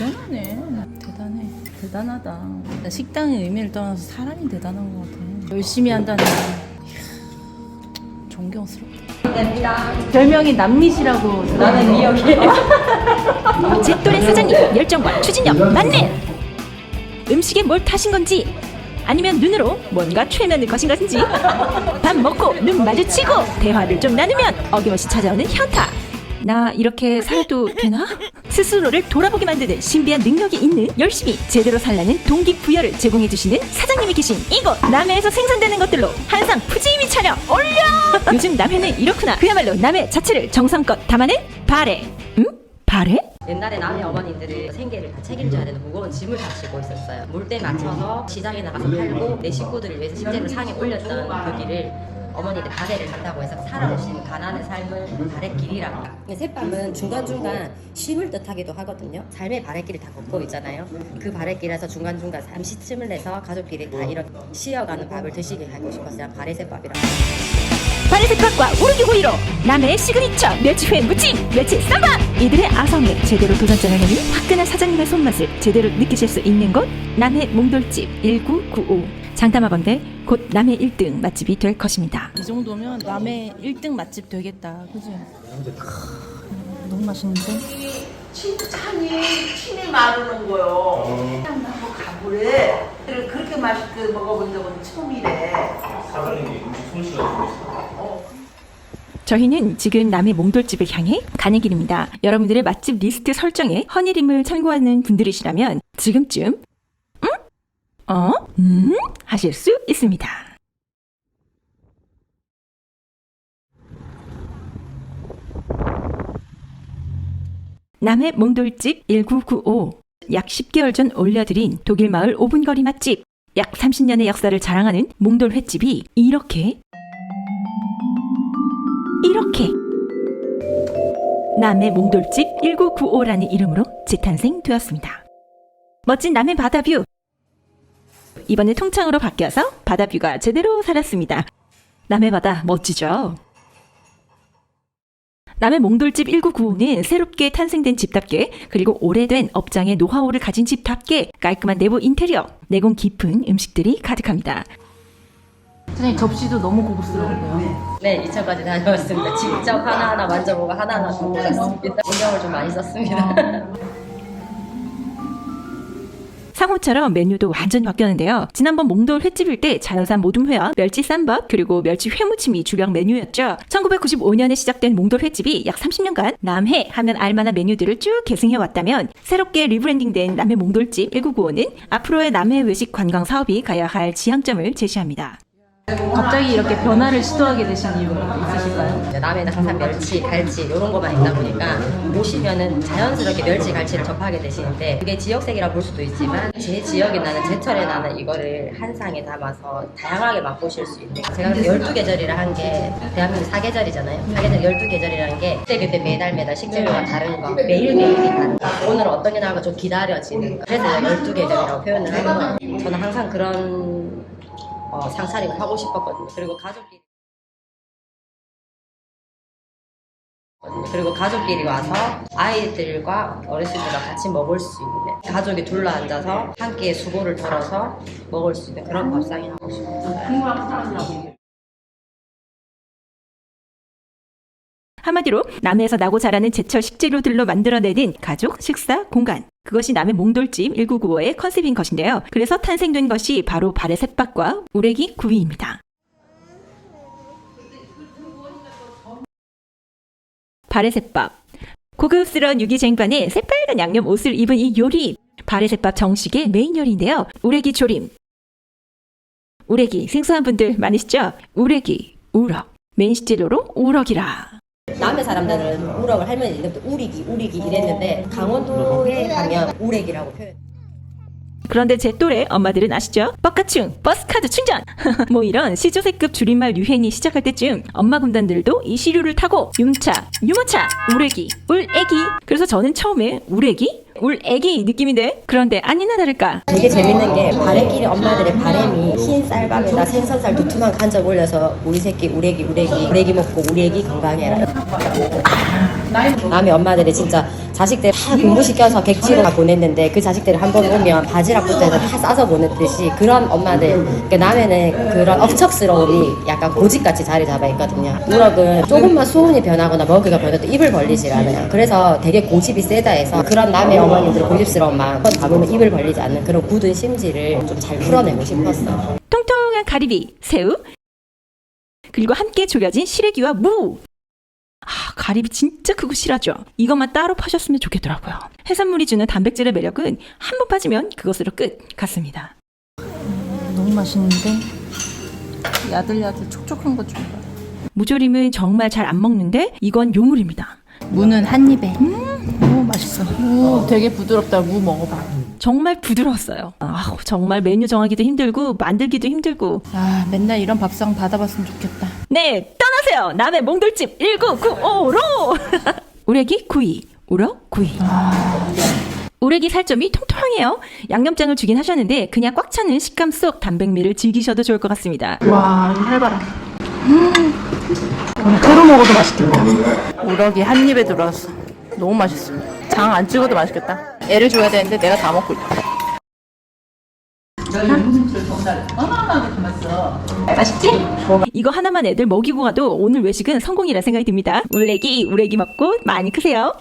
대단하네. 대단해. 대단하다. 식당의 의미를 떠나서 사람이 대단한 것 같아. 열심히 한다는 게. 이야, 존경스럽다. 별명이 남미시라고 나는 이야기. 제 또래 사장님 열정과 추진력 만렙 음식에 뭘 타신 건지 아니면 눈으로 뭔가 최면을 거신 것인지 밥 먹고 눈 마주치고 대화를 좀 나누면 어김없이 찾아오는 현타 나 이렇게 살도 되나? 스스로를 돌아보게 만드는 신비한 능력이 있는 열심히 제대로 살라는 동기부여를 제공해 주시는 사장님이 계신 이곳 남해에서 생산되는 것들로 한상 푸짐히 차려 올려 요즘 남해는 이렇구나 그야말로 남해 자체를 정성껏 담아낸 발해 응? 발해? 옛날에 남의 어머니들은 생계를 다 책임져야 되는 무거운 짐을 다 지고 있었어요. 물때 맞춰서 시장에 나가서 팔고 내 식구들을 위해서 식재를 상에 올렸던 그 길을 어머니들 가래를 한다고 해서 살아오신 가난의 삶을 바래길이라고. 새밤은 중간중간 쉼을 뜻하기도 하거든요. 삶의 바래길을 다 걷고 있잖아요. 그 바래길에서 중간중간 잠시쯤을 내서 가족끼리 다 이렇게 쉬어가는 밥을 드시게 하고 싶었어요. 바래새밥이라고. 바레세밥과 우르기고이로 남해의 시그니처 멸치회 무침 멸치 쌈밥 이들의 아성에 제대로 도전장을 내민 화끈한 사장님의 손맛을 제대로 느끼실 수 있는 곳 남해 몽돌집 1995 장담하건대 곧 남해 1등 맛집이 될 것입니다 이 정도면 남의 1등 맛집 되겠다. 그지? 너무 맛있는데? 침탕이 침이 마르는 거요. 그냥 나뭐 가보래. 그렇게 맛있게 먹어본 적은 처음이래. 사장님이 음식 솜씨가 좋으시다. 저희는 지금 남해 몽돌집을 향해 가는 길입니다 여러분들의 맛집 리스트 설정에 허니림을 참고하는 분들이시라면 지금쯤 음? 어? 음? 하실 수 있습니다 남해 몽돌집 1995. 약 10개월 전 올려드린 독일 마을 5분 거리 맛집. 약 30년의 역사를 자랑하는 몽돌 횟집이 이렇게 이렇게 남해 몽돌집 1995라는 이름으로 재탄생되었습니다. 멋진 남해 바다 뷰. 이번에 통창으로 바뀌어서 바다뷰가 제대로 살았습니다. 남해 바다 멋지죠? 남해 몽돌집 1995는 새롭게 탄생된 집답게 그리고 오래된 업장의 노하우를 가진 집답게 깔끔한 내부 인테리어, 내공 깊은 음식들이 가득합니다. 사장님 접시도 너무 고급스러운데요. 네, 2차까지 다녀왔습니다. 직접 하나하나 만져보고 하나하나 보고 갔습니다. 신경을 좀 많이 썼습니다. 상호처럼 메뉴도 완전 바뀌었는데요. 지난번 몽돌 횟집일 때 자연산 모둠 회와 멸치 쌈밥 그리고 멸치 회무침이 주력 메뉴였죠. 1995년에 시작된 몽돌 횟집이 약 30년간 남해 하면 알만한 메뉴들을 쭉 계승해 왔다면 새롭게 리브랜딩된 남해 몽돌집 1995는 앞으로의 남해 외식 관광 사업이 가야 할 지향점을 제시합니다. 갑자기 이렇게 변화를 시도하게 되신 이유가 있으실까요? 남해는 항상 멸치, 갈치 이런 것만 있다 보니까 오시면은 자연스럽게 멸치, 갈치를 접하게 되시는데 그게 지역색이라 볼 수도 있지만 제 지역에 나는 제철에 나는 이거를 한 상에 담아서 다양하게 맛보실 수 있는 제가 그래서 12계절이라 한 게 대한민국 사계절이잖아요. 사계절 12계절이라는 게 그때 그때 매달 매달 식재료가 다른 거 매일매일이 다른 거 오늘 어떤 게 나올까 좀 기다려지는 거 그래서 12계절이라고 표현을 하는 거예요. 저는 항상 그런 어, 상차림을 하고 싶었거든요. 그리고 가족끼리 그리고 가족끼리 와서 아이들과 어르신들과 같이 먹을 수 있는 가족이 둘러 앉아서 한 끼의 수고를 덜어서 먹을 수 있는 그런 밥상이 하고 싶어요. 한마디로 남해에서 나고 자라는 제철 식재료들로 만들어내는 가족 식사 공간. 그것이 남해 몽돌집 1995의 컨셉인 것인데요. 그래서 탄생된 것이 바로 발의 셋밥과 우레기 구이입니다. 발의 셋밥. 고급스러운 유기쟁반에 새빨간 양념 옷을 입은 이 요리. 발의 셋밥 정식의 메인 요리인데요. 우레기 조림. 우레기 생소한 분들 많으시죠? 우레기, 우럭. 메인 식재료로 우럭이라. 남의 사람들은 우럭을 할머니 이때부터 우리기 우리기 이랬는데 강원도에 가면 우렉이라고 표현. 그런데 제 또래 엄마들은 아시죠? 뻑가충, 버스카드 충전! 뭐 이런 시조새급 줄임말 유행이 시작할 때쯤 엄마 군단들도 이 시류를 타고 융차, 유모차, 우레기, 울애기 그래서 저는 처음에 우레기? 울애기 느낌인데 그런데 아니나 다를까. 되게 재밌는 게 바래끼리 엄마들의 바램이 흰 쌀밥에다 생선살 두툼한 간접 올려서 우리 새끼 우레기 우레기 우레기 먹고 우리 애기 건강해라 남의 엄마들이 진짜 자식들 다 공부시켜서 객지로 다 보냈는데 그 자식들이 한번 오면 바지락부터 해서 다 싸서 보냈듯이 그런 엄마들 그 남에는 그런 억척스러움이 약간 고집같이 자리 잡아 있거든요. 우럭은 조금만 수온이 변하거나 먹이가 변해도 입을 벌리질 않아요. 그래서 되게 고집이 세다 해서 그런 남의 어머님들 고집스러운 마음 한번 담으면 입을 벌리지 않는 그런 굳은 심지를 좀 잘 풀어내고 싶었어 통통한 가리비, 새우, 그리고 함께 졸여진 시래기와 무. 아, 가리비 진짜 크고 실하죠. 이것만 따로 파셨으면 좋겠더라고요. 해산물이 주는 단백질의 매력은 한 번 빠지면 그것으로 끝 같습니다. 너무 맛있는데 야들야들 촉촉한 것 좀 봐. 무조림은 정말 잘 안 먹는데 이건 요물입니다. 무는 한 입에. 음, 오 맛있어. 무 되게 부드럽다. 무 먹어봐. 정말 부드러웠어요. 아, 정말 메뉴 정하기도 힘들고 만들기도 힘들고. 아 맨날 이런 밥상 받아봤으면 좋겠다. 네, 떠나세요. 남의 몽돌집 1995로. 우레기 구이, 우럭 구이. 우레기 살점이 통통해요. 양념장을 주긴 하셨는데 그냥 꽉 차는 식감 속 단백미를 즐기셔도 좋을 것 같습니다. 와 이거 해봐라. 음. 새로 먹어도 맛있겠다. 우럭이 한 입에 들어왔어. 너무 맛있어. 장 안 찍어도 맛있겠다. 애를 줘야 되는데 내가 다 먹고 있다. 이거 하나만 애들 먹이고 가도 오늘 외식은 성공이라 생각이 듭니다. 우레기, 우레기 먹고 많이 크세요.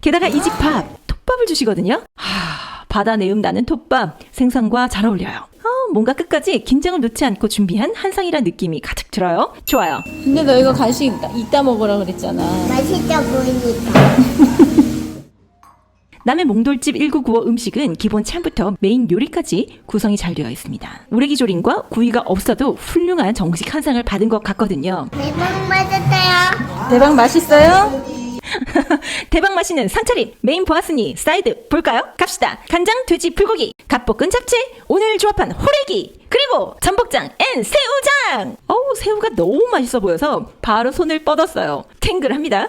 게다가 이 집 밥, 톱밥을 주시거든요. 하, 바다 내음 나는 톱밥, 생선과 잘 어울려요. 아, 뭔가 끝까지 긴장을 놓지 않고 준비한 한상이란 느낌이 가득 들어요. 좋아요. 근데 너 이거 간식 이따, 이따 먹으라 그랬잖아. 맛있어 보이니까. 남의 몽돌집 1995 음식은 기본 찬부터 메인 요리까지 구성이 잘 되어 있습니다. 우레기 조림과 구이가 없어도 훌륭한 정식 한 상을 받은 것 같거든요. 대박 맞았어요. 대박 맛있어요? 대박 맛있는 상차림 메인 보았으니 사이드 볼까요? 갑시다. 간장 돼지 불고기, 갓볶은 잡채, 오늘 조합한 호래기, 그리고 전복장 앤 새우장. 어우 새우가 너무 맛있어 보여서 바로 손을 뻗었어요. 탱글합니다.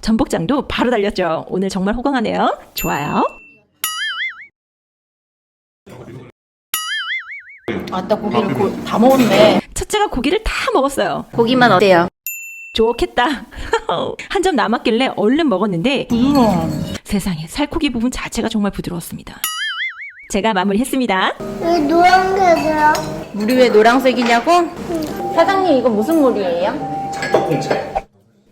전복장도 바로 달렸죠. 오늘 정말 호강하네요. 좋아요. 아따 고기를 고, 다 먹었네. 첫째가 고기를 다 먹었어요. 고기만 어때요? 좋겠다. 한 점 남았길래 얼른 먹었는데 부드러워. 세상에 살코기 부분 자체가 정말 부드러웠습니다. 제가 마무리했습니다. 왜 노란색이야? 물이 왜 노란색이냐고? 사장님 이거 무슨 물이에요?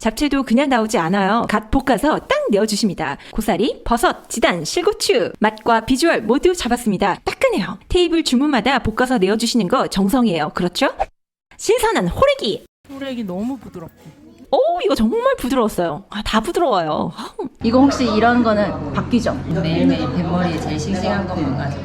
잡채도 그냥 나오지 않아요. 갓 볶아서 딱 내어주십니다. 고사리, 버섯, 지단, 실고추. 맛과 비주얼 모두 잡았습니다. 따끈해요. 테이블 주문마다 볶아서 내어주시는 거 정성이에요. 그렇죠? 신선한 호래기. 소래기 너무 부드럽고. 오, 이거 정말 부드러웠어요. 아, 다 부드러워요. 이거 혹시 이런 거는 바뀌죠? 매일매일 뱃머리에 제일 싱싱한 것만 가지고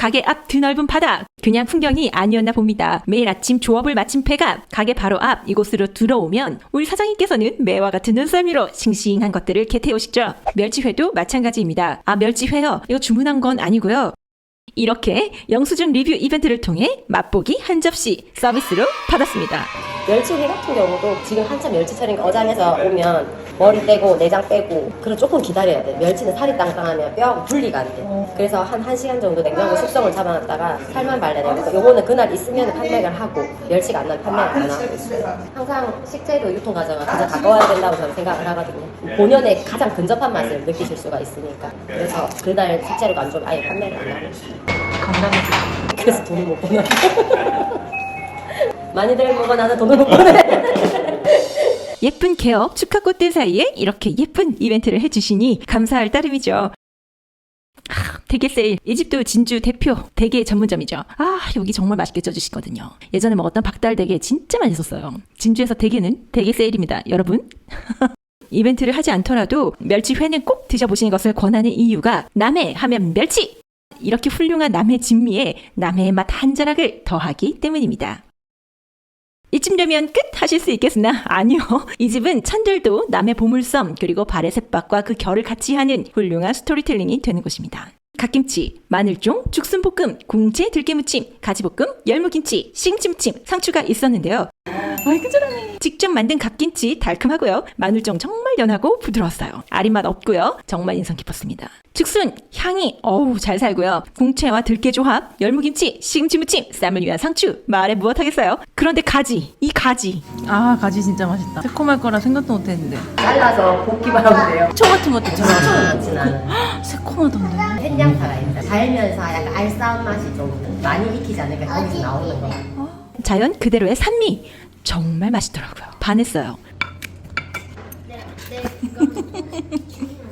가게 앞 드넓은 바다. 그냥 풍경이 아니었나 봅니다. 매일 아침 조업을 마친 배가 가게 바로 앞 이곳으로 들어오면 우리 사장님께서는 매와 같은 눈썰미로 싱싱한 것들을 개태우시죠. 멸치회도 마찬가지입니다. 아, 멸치회요? 이거 주문한 건 아니고요. 이렇게 영수증 리뷰 이벤트를 통해 맛보기 한 접시 서비스로 받았습니다. 멸치회 같은 경우도 지금 한참 멸치철인 어장에서 오면 머리 떼고 내장 빼고 그리고 조금 기다려야 돼. 멸치는 살이 땅땅하면 뼈하고 분리가 안 돼. 그래서 한 1시간 정도 냉장고 숙성을 잡아놨다가 살만 발라내고 요거는 그날 있으면 판매를 하고 멸치가 안 나면 판매를 안 하고 있어요. 항상 식재료 유통 과정은 가장 가까워야 된다고 저는 생각을 하거든요. 본연의 가장 근접한 맛을 느끼실 수가 있으니까. 그래서 그날 식재료가 안 좋으면 아예 판매를 안 하고. 건강해지 그래서 돈을 못 버나. 많이들 먹어 나는 돈을 못 버네. 예쁜 개업 축하 꽃들 사이에 이렇게 예쁜 이벤트를 해주시니 감사할 따름이죠. 아, 대게 세일. 이 집도 진주 대표 대게 전문점이죠. 아, 여기 정말 맛있게 쪄주시거든요. 예전에 먹었던 박달 대게 진짜 맛있었어요. 진주에서 대게는 대게 세일입니다. 여러분. 이벤트를 하지 않더라도 멸치회는 꼭 드셔보시는 것을 권하는 이유가 남해 하면 멸치! 이렇게 훌륭한 남해 진미에 남해의 맛 한 자락을 더하기 때문입니다. 이쯤 되면 끝 하실 수 있겠으나 아니요. 이 집은 찬들도 남의 보물섬 그리고 발의 셋박과 그 결을 같이 하는 훌륭한 스토리텔링이 되는 곳입니다. 갓김치, 마늘종, 죽순볶음, 궁제 들깨무침, 가지볶음, 열무김치, 싱찜찜, 상추가 있었는데요. 아이고 잘하네. 직접 만든 갓김치 달콤하고요. 마늘정 정말 연하고 부드러웠어요. 아린맛 없고요. 정말 인상 깊었습니다. 즉순 향이 어우 잘 살고요. 궁채와 들깨 조합, 열무김치, 시금치 무침, 쌈을 위한 상추 말해 무엇하겠어요. 그런데 가지, 이 가지 아 가지 진짜 맛있다. 새콤할 거라 생각도 못했는데. 잘라서 볶기만 하면 돼요. 초 같은 것도 있잖아. 처음 넣진 않아요. 새콤하던데. 햇양파가 있어요. 달면서 약간 알싸한 맛이 좀 많이 익히지 않으니까 거기서 나오는 거. 자연 그대로의 산미 정말 맛있더라고요. 반했어요.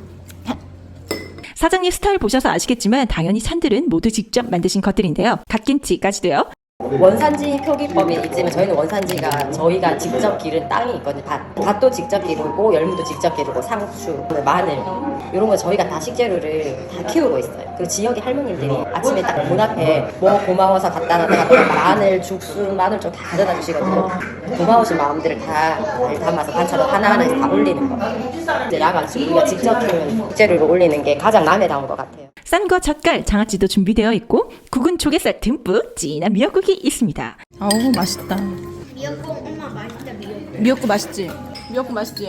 사장님 스타일 보셔서 아시겠지만 당연히 찬들은 모두 직접 만드신 것들인데요. 갓김치까지도요. 원산지 표기법이 있지만 저희는 원산지가 저희가 직접 기른 땅이 있거든요. 밭. 밭도 직접 기르고 열무도 직접 기르고 상추, 마늘 이런 거 저희가 다 식재료를 다 키우고 있어요. 그리고 지역의 할머님들이 아침에 딱 문 앞에 뭐 고마워서 갖다 놨다가 마늘, 죽순, 마늘 좀 다 가져다 주시거든요. 고마우신 마음들을 다잘 담아서 반찬을 하나하나씩 다 올리는 거. 이제 야간수 우리가 직접 키운 식재료를 올리는 게 가장 남에다운 것 같아요. 쌈과 젓갈, 장아찌도 준비되어 있고 국은 조개살 듬뿍 진한 미역국이 있습니다. 아우 맛있다. 미역국 엄마 맛있다 미역국. 미역국 맛있지? 미역국 맛있지?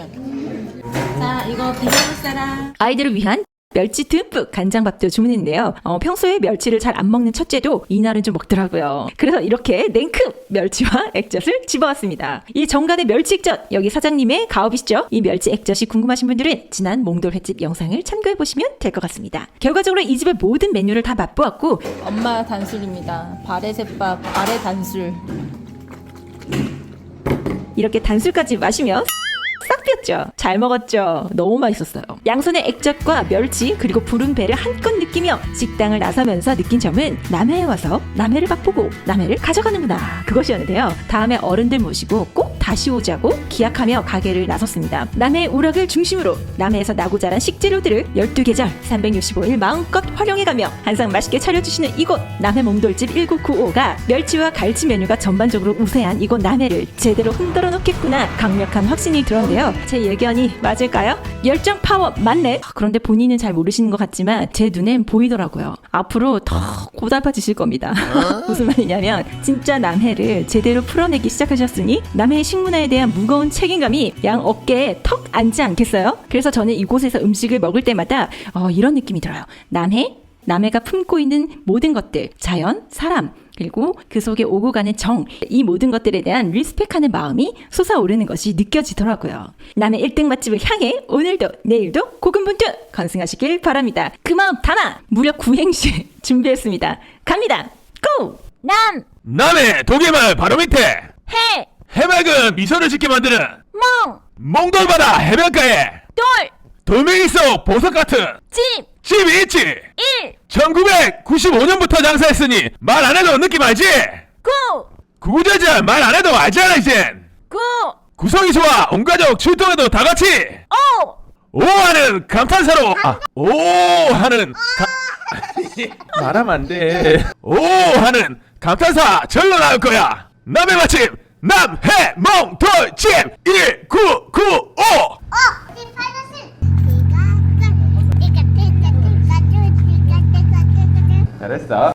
자 이거 비벼볼 사람. 아이들을 위한 멸치 듬뿍 간장밥도 주문했는데요. 어, 평소에 멸치를 잘 안 먹는 첫째도 이날은 좀 먹더라고요. 그래서 이렇게 냉큼 멸치와 액젓을 집어왔습니다. 이 정간의 멸치 액젓 여기 사장님의 가업이시죠? 이 멸치 액젓이 궁금하신 분들은 지난 몽돌 횟집 영상을 참고해 보시면 될 것 같습니다. 결과적으로 이 집의 모든 메뉴를 다 맛보았고 엄마 단술입니다. 발의 셋밥, 발의 단술. 이렇게 단술까지 마시며 싹 폈죠. 잘 먹었죠. 너무 맛있었어요. 양손의 액젓과 멸치 그리고 부른 배를 한껏 느끼며 식당을 나서면서 느낀 점은 남해에 와서 남해를 맛보고 남해를 가져가는구나 그것이었는데요. 다음에 어른들 모시고 꼭 다시 오자고 기약하며 가게를 나섰습니다. 남해의 우락을 중심으로 남해에서 나고 자란 식재료들을 12계절 365일 마음껏 활용해가며 항상 맛있게 차려주시는 이곳 남해 몽돌집 1995가 멸치와 갈치 메뉴가 전반적으로 우세한 이곳 남해를 제대로 흔들어 놓겠구나 강력한 확신이 들었는데요. 제 예견이 맞을까요? 열정 파워 맞네. 그런데 본인은 잘 모르시는 것 같지만 제 눈엔 보이더라고요. 앞으로 더 고달파지실 겁니다. 무슨 말이냐면 진짜 남해를 제대로 풀어내기 시작하셨으니 남해의 식문화에 대한 무거운 책임감이 양 어깨에 턱 앉지 않겠어요? 그래서 저는 이곳에서 음식을 먹을 때마다 어, 이런 느낌이 들어요. 남해 남해가 품고 있는 모든 것들, 자연, 사람, 그리고 그 속에 오고 가는 정, 이 모든 것들에 대한 리스펙하는 마음이 솟아오르는 것이 느껴지더라고요. 남의 1등 맛집을 향해 오늘도 내일도 고군분투 건승하시길 바랍니다. 그 마음 담아 무려 9행시 준비했습니다. 갑니다. 고! 남, 남해 도계마을 바로 밑에 해, 해맑은 미소를 짓게 만드는 멍, 몽돌바다 해변가에 돌, 돌멩이 속 보석 같은 집, 집이 있지. 일, 1995년부터 장사했으니 말 안 해도 느낌 알지? 구, 구구절절 말 안 해도 알잖아 이젠. 구, 구성이 좋아 온 가족 출동해도 다 같이? 오, 오 하는 감탄사로. 아, 오 하는 가... 말하면 안돼. 오 하는 감탄사 절로 나올 거야. 남해 마침 남해 몽돌집. 1995 어, 뒷팔 잘했어